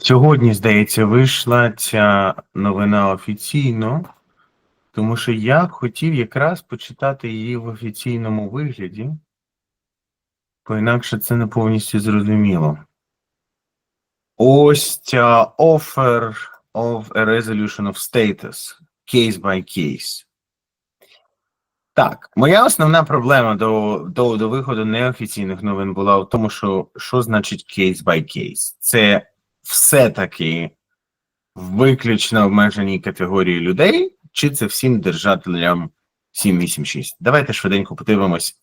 Сьогодні, здається, вийшла ця новина офіційно, тому що я хотів якраз почитати її в офіційному вигляді, бо інакше це не повністю зрозуміло. Ось ця offer of a resolution of status, case by case. Так, моя основна проблема до, до, до виходу неофіційних новин була в тому, що що значить case by case? Це все-таки виключно обмеженій категорії людей, чи це всім держателям 786? Давайте швиденько подивимось,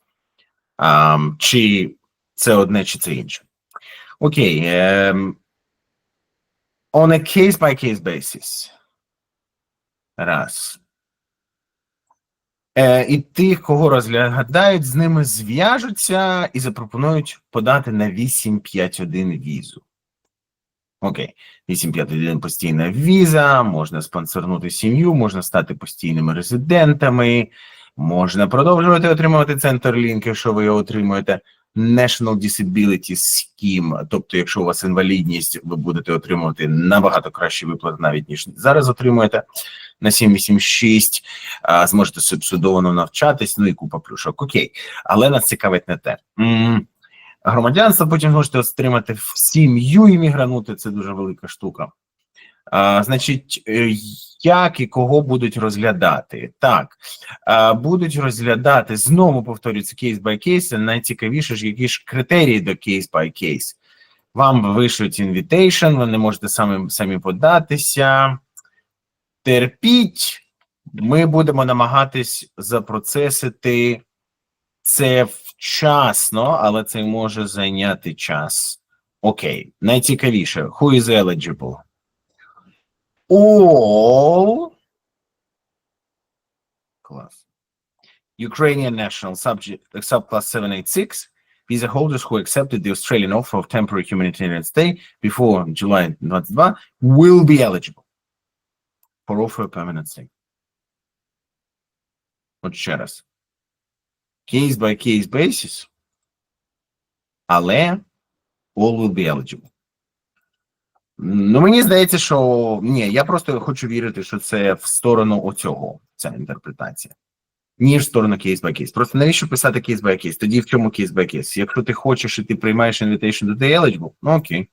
чи це одне, чи це інше. Окей. ем, on a case-by-case basis. Раз. Е, і тих, кого розглядають, з ними зв'яжуться і запропонують подати на 851 візу. Окей, 851 постійна віза, можна спонсорнути сім'ю, можна стати постійними резидентами, можна продовжувати отримувати Centerlink, якщо ви його отримуєте. National Disability Scheme, тобто, якщо у вас інвалідність, ви будете отримувати набагато кращі виплати, навіть ніж зараз отримуєте на 786, а, зможете субсидовано навчатись, ну і купа плюшок. Окей, але нас цікавить не те. Громадянство потім можете отримати в сім'ю іммігранути, це дуже велика штука. А, значить, е, як і кого будуть розглядати? Так, а, будуть розглядати, знову повторюється, кейс by кейс. Найцікавіше ж, які ж критерії до кейс by кейс. Вам вишлють invitation, ви не можете самі, самі податися. Терпіть, ми будемо намагатись запроцесити це вчасно, але це може зайняти час. Окей, найцікавіше. Who is eligible? All class. Ukrainian national subject subclass 786 visa holders who accepted the Australian offer of temporary humanitarian stay before July 22 will be eligible for offer of permanent stay. От ще раз. Case by case basis, але all will be eligible. Ну, мені здається, що ні, я просто хочу вірити, що це в сторону оцього, ця інтерпретація, ніж в сторону кейс by кейс. Просто навіщо писати кейс by кейс? Тоді в чому кейс by кейс? Якщо ти хочеш і ти приймаєш invitation to the eligible, ну окей.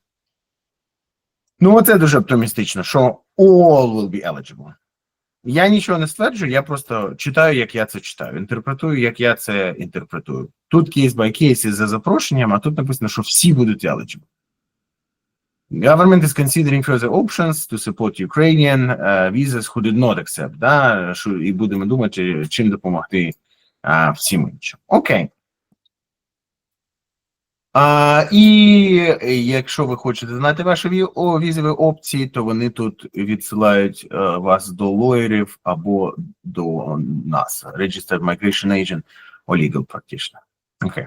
Ну, оце дуже оптимістично, що all will be eligible. Я нічого не стверджую, я просто читаю, як я це читаю, інтерпретую, як я це інтерпретую. Тут кейс by кейс із за запрошенням, а тут написано, що всі будуть eligible. Government is considering further options to support Ukrainian uh, visas who did not accept, да, і будемо думати, чим допомогти uh, всім іншим. Окей. А, і якщо ви хочете знати ваші візові опції, то вони тут відсилають е, вас до лоєрів або до нас, Registered Migration Agent or Legal Practitioner. Окей.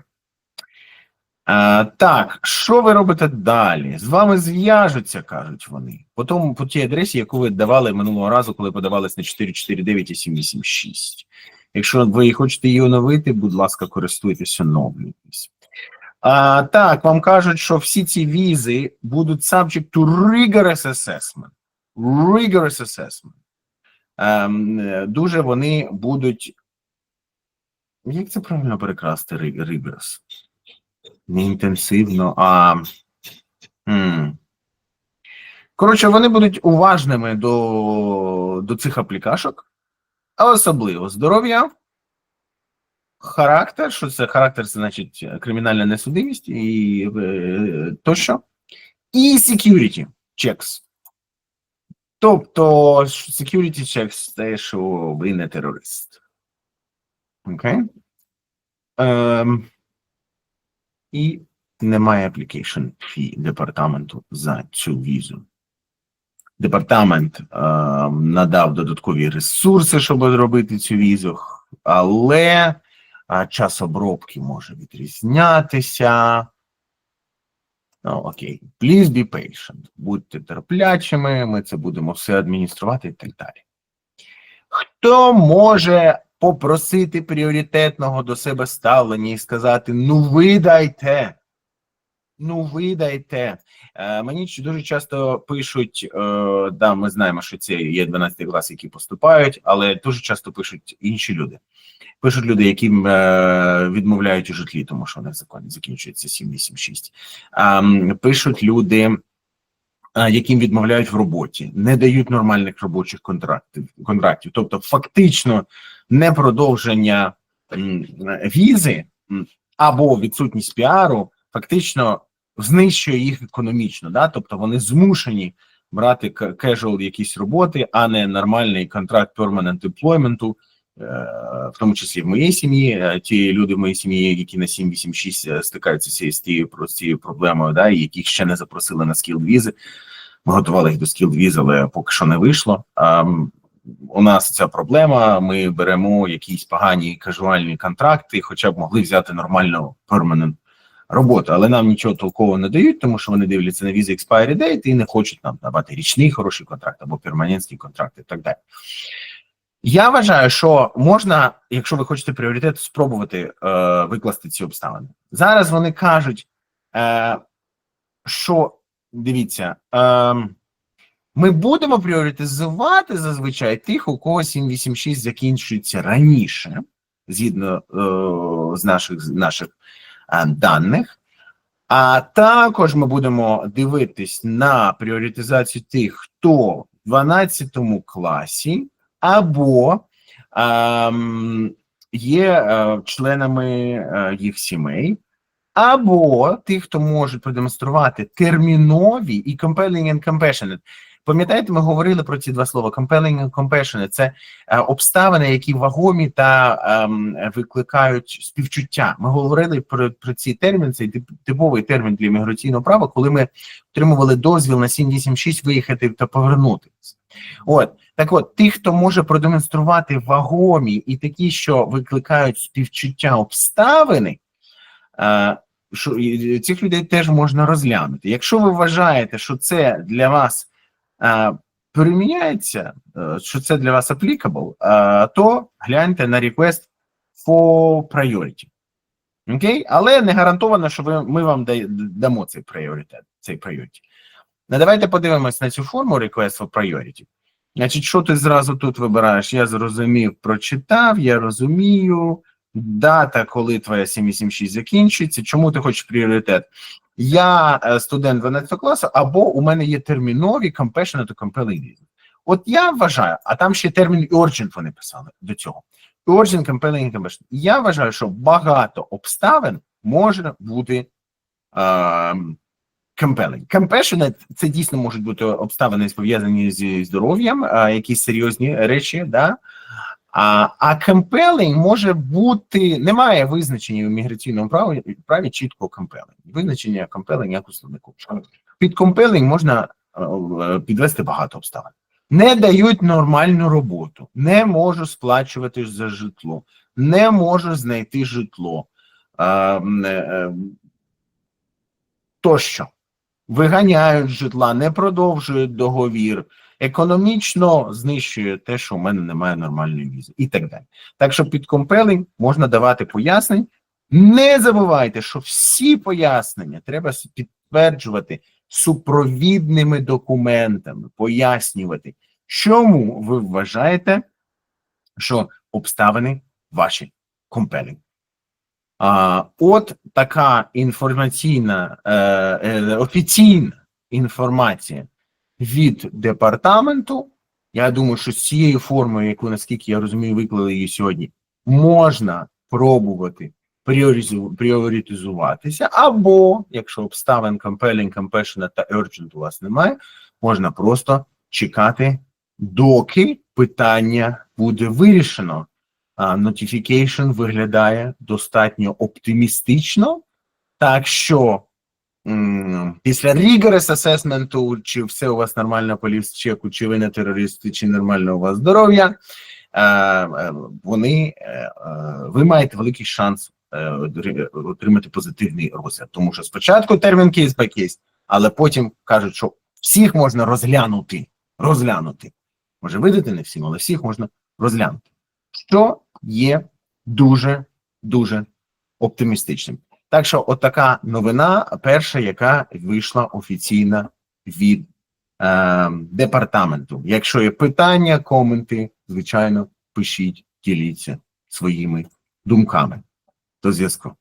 А, так, що ви робите далі? З вами зв'яжуться, кажуть вони. По тому, по тій адресі, яку ви давали минулого разу, коли подавались на 449 і 786. Якщо ви хочете її оновити, будь ласка, користуйтесь, оновлюйтесь. Так, вам кажуть, що всі ці візи будуть subject to rigorous assessment. Rigorous assessment. Е, дуже вони будуть. Як це правильно перекрасти rigorous? Не інтенсивно, а. м. Коротше, вони будуть уважними до, до цих аплікашок, а особливо здоров'я, характер, що це характер, значить кримінальна несудимість і е, тощо, і security checks. Тобто, security checks це, що ви не терорист. Окей? Ем, і немає application fee департаменту за цю візу. Департамент ем, надав додаткові ресурси, щоб зробити цю візу, але час обробки може відрізнятися. Ну, окей, please be patient. Будьте терплячими, ми це будемо все адмініструвати і так далі. Хто може попросити пріоритетного до себе ставлення і сказати: ну, ви дайте, ну видайте. Е, мені дуже часто пишуть, е, да, ми знаємо, що це є 12 клас, які поступають, але дуже часто пишуть інші люди. Пишуть люди, яким е, відмовляють у житлі, тому що у них закон закінчується 786. А, м, пишуть люди, е, яким відмовляють в роботі, не дають нормальних робочих контрактів, контрактів. Тобто, фактично, не продовження м, візи або відсутність піару фактично знищує їх економічно. Да? Тобто вони змушені брати к- casual якісь роботи, а не нормальний контракт permanent employment, е, в тому числі в моїй сім'ї. е, Ті люди в моїй сім'ї, які на 786 е, стикаються з цією- цією проблемою, да, яких ще не запросили на skilled візи. Ми готували їх до skilled віз, але поки що не вийшло. А, у нас ця проблема. Ми беремо якісь погані кажуальні контракти, хоча б могли взяти нормальну permanent роботу, але нам нічого толкового не дають, тому що вони дивляться на візи expiry date і не хочуть нам давати річний хороший контракт або перманентський контракт і так далі. Я вважаю, що можна, якщо ви хочете пріоритет, спробувати е, викласти ці обставини. Зараз вони кажуть, е, що дивіться, е, ми будемо пріоритизувати зазвичай тих, у кого 786 закінчується раніше, згідно е, з наших, наших е, даних. А також ми будемо дивитись на пріоритизацію тих, хто в 12 класі або ем, є е, членами е, їх сімей, або тих, хто може продемонструвати термінові і compelling and compassionate. Пам'ятаєте, ми говорили про ці два слова compelling and compassionate. Це е, обставини, які вагомі та ем, викликають співчуття. Ми говорили про, про ці термін, цей тип- типовий термін для імміграційного права, коли ми отримували дозвіл на 786 виїхати та повернутися. От так, от тих, хто може продемонструвати вагомі і такі, що викликають співчуття обставини. Е, що цих людей теж можна розглянути. Якщо ви вважаєте, що це для вас е, переміняється, е, що це для вас applicable, е, то гляньте на request for priority. Окей? Але не гарантовано, що ви, ми вам дамо цей пріоритет, цей priority. Ну, давайте подивимось на цю форму request for priority. Значить, що ти зразу тут вибираєш? Я зрозумів, прочитав, я розумію. Дата, коли твоя 786 закінчиться, чому ти хочеш пріоритет? Я е, студент 12 класу, або у мене є термінові compassionate to compelling reasons. От я вважаю, а там ще термін urgent вони писали до цього. Urgent, compelling, compassionate. Я вважаю, що багато обставин може бути ем, compelling. Compassionate – це дійсно можуть бути обставини пов'язані зі здоров'ям, якісь серйозні речі, да? А, а compelling може бути, немає визначення в міграційному праві, праві чітко compelling. Визначення compelling як у. Під compelling можна е, підвести багато обставин. Не дають нормальну роботу, не можу сплачувати за житло, не можу знайти житло. Е, м, е, тощо виганяють житла, не продовжують договір, економічно знищує те, що у мене немає нормальної візи, і так далі. Так що під компелінг можна давати пояснень. Не забувайте, що всі пояснення треба підтверджувати супровідними документами, пояснювати, чому ви вважаєте, що обставини ваші компелінг. А, от така інформаційна е, е, офіційна інформація від департаменту. Я думаю, що з цією формою, яку наскільки я розумію, виклали її сьогодні, можна пробувати пріоритизуватися, або якщо обставин compelling, compassionate та urgent у вас немає, можна просто чекати, доки питання буде вирішено notification виглядає достатньо оптимістично, так що після rigorous assessment, чи все у вас нормально по чеку, чи ви не терористи, чи нормально у вас здоров'я, е, е, вони, е, ви маєте великий шанс отримати позитивний розгляд. Тому що спочатку термін кейс by кейс, але потім кажуть, що всіх можна розглянути. Розглянути. Може видати не всім, але всіх можна розглянути що є дуже дуже оптимістичним. Так що, отака новина, перша, яка вийшла офіційно від е, департаменту. Якщо є питання, коменти, звичайно, пишіть, діліться своїми думками. До зв'язку.